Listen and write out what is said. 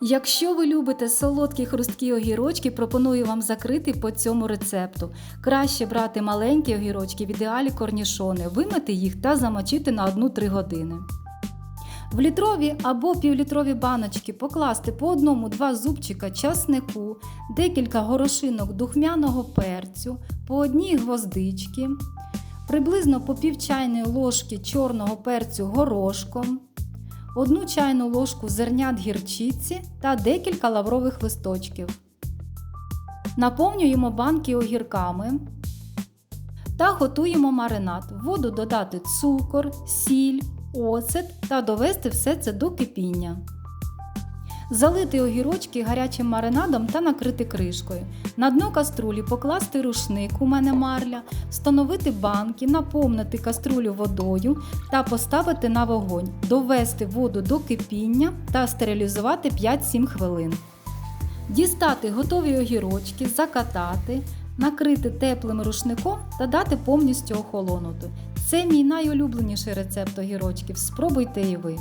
Якщо ви любите солодкі хрусткі огірочки, пропоную вам закрити по цьому рецепту. Краще брати маленькі огірочки, в ідеалі корнішони, вимити їх та замочити на 1-3 години. В літрові або півлітрові баночки покласти по одному-два зубчика часнику, декілька горошинок духмяного перцю, по одній гвоздички, приблизно по пів чайної ложки чорного перцю горошком, одну чайну ложку зернят гірчиці та декілька лаврових листочків. Наповнюємо банки огірками та готуємо маринад. В воду додати цукор, сіль, оцет та довести все це до кипіння. Залити огірочки гарячим маринадом та накрити кришкою. На дно каструлі покласти рушник, у мене марля, встановити банки, наповнити каструлю водою та поставити на вогонь, довести воду до кипіння та стерилізувати 5-7 хвилин. Дістати готові огірочки, закатати, накрити теплим рушником та дати повністю охолонути. Це мій найулюбленіший рецепт огірочків. Спробуйте і ви.